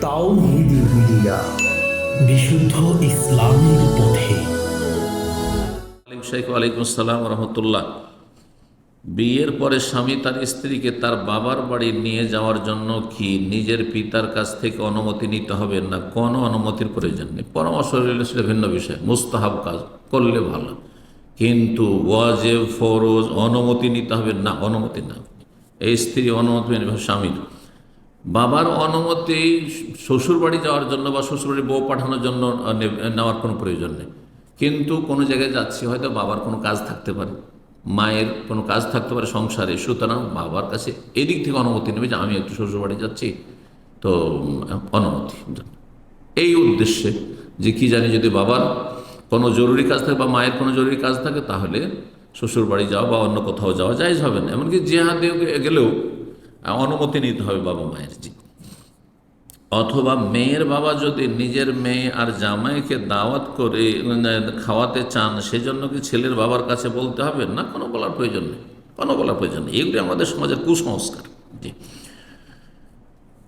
তাওহিদি বিশুদ্ধ ইসলামের পথে। আসসালাম রহমতুল্লাহ। বিয়ের পরে স্বামী তার স্ত্রীকে তার বাবার বাড়ি নিয়ে যাওয়ার জন্য কি নিজের পিতার কাছ থেকে অনুমতি নিতে হবে না? কোনো অনুমতির প্রয়োজন নেই। পরামর্শ রইলে, সেটা ভিন্ন বিষয়। মুস্তাহাব কাজ করলে ভালো। কিন্তু ওয়াজেব, ফরজ, অনুমতি নিতে হবে না। অনুমতি না। এই স্ত্রী অনুমতি স্বামীর। বাবার অনুমতি শ্বশুর বাড়ি যাওয়ার জন্য বা শ্বশুরবাড়ি বউ পাঠানোর জন্য নেওয়ার কোনো প্রয়োজন নেই। কিন্তু কোনো জায়গায় যাচ্ছি, হয়তো বাবার কোনো কাজ থাকতে পারে, মায়ের কোনো কাজ থাকতে পারে সংসারে, সুতরাং বাবার কাছে এদিক থেকে অনুমতি নেবে যে আমি একটু শ্বশুর বাড়ি যাচ্ছি, তো অনুমতি। এই উদ্দেশ্যে যে কি জানি যদি বাবার কোনো জরুরি কাজ থাকে বা মায়ের কোনো জরুরি কাজ থাকে, তাহলে শ্বশুর বাড়ি যাওয়া বা অন্য কোথাও যাওয়া যাইজ হবে না। এমনকি যে জেহাদে গেলেও অনুমতি নিতে হবে বাবা মায়ের জি অথবা মেয়ের বাবা যদি নিজের মেয়ে আর জামাইকে দাওয়াত করে খাওয়াতে চান, সেজন্য কি ছেলের বাবার কাছে বলতে হবে? না, কোনো বলার প্রয়োজন নেই। কোনো বলার প্রয়োজন নেই। এগুলি আমাদের সমাজের কুসংস্কার। জি।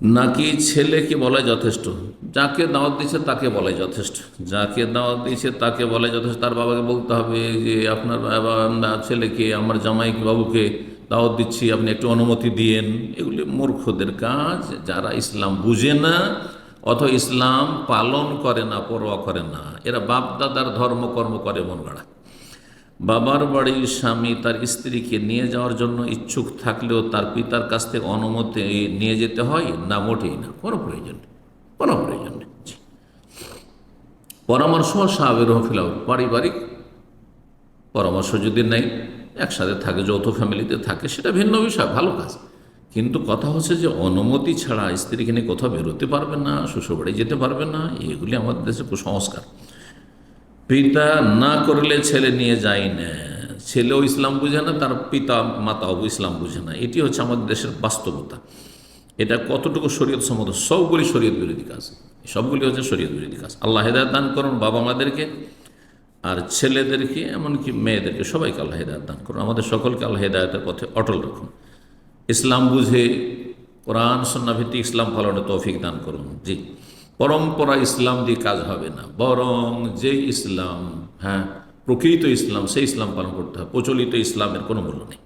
নাকি ছেলেকে বলাই যথেষ্ট? যাকে দাওয়াত দিচ্ছে তাকে বলাই যথেষ্ট। যাকে দাওয়াত দিচ্ছে তাকে বলাই যথেষ্ট। তার বাবাকে বলতে হবে যে, আপনার বাবা, ছেলেকে, আমার জামাই বাবুকে দাওয়াত দিচ্ছি, আপনি একটু অনুমতি দিয়েন। এগুলি মূর্খদের কাজ, যারা ইসলাম বুঝে না, অথবা ইসলাম পালন করে না, পরোয়া করে না, এরা বাপ বাপদাদার ধর্মকর্ম করে মন গড়া। বাবার বাড়ির স্বামী তার স্ত্রীকে নিয়ে যাওয়ার জন্য ইচ্ছুক থাকলেও তার পিতার কাছ থেকে অনুমতি নিয়ে যেতে হয়, না মোটেই না, কোনো প্রয়োজন নেই, কোনো প্রয়োজন নেই। পরামর্শ সাহাবের ফিলাও পারিবারিক পরামর্শ যদি নেই একসাথে থাকে, যৌথ ফ্যামিলিতে থাকে, সেটা ভিন্ন বিষয়, ভালো কাজ। কিন্তু কথা হচ্ছে যে অনুমতি ছাড়া স্ত্রীকে নিয়ে কোথাও বেরোতে পারবে না, শ্বশুরবাড়ি যেতে পারবে না, এগুলি আমাদের দেশে কুসংস্কার। পিতা না করলে ছেলে নিয়ে যায় না। ছেলেও ইসলাম বুঝে না, তার পিতা, মাতাও ইসলাম বুঝে না। এটি হচ্ছে আমাদের দেশের বাস্তবতা। এটা কতটুকু শরীয়ত সম্মত, সবগুলি শরীয়ত বিরোধী কাজ। সবগুলি হচ্ছে শরীয়ত বিরোধী কাজ। আল্লাহ হেদায়ত দান করুন বাবা মাদেরকে আর ছেলেদেরকে, এমনকি মেয়েদেরকে সবাইকে আল্লাহ হেদায়ত দান করুন। আমাদের সকলকে আল্লাহ হেদায়তের পথে অটল রাখুন। ইসলাম বুঝে কোরআন সন্নাভিত্তিক ইসলাম পালনে তৌফিক দান করুন। জি। পরম্পরা ইসলাম দিয়ে কাজ হবে না। বরং যে ইসলাম হ্যাঁ প্রকৃত ইসলাম, সেই ইসলাম পালন করতে হবে। প্রচলিত ইসলামের কোনো মূল্য নেই।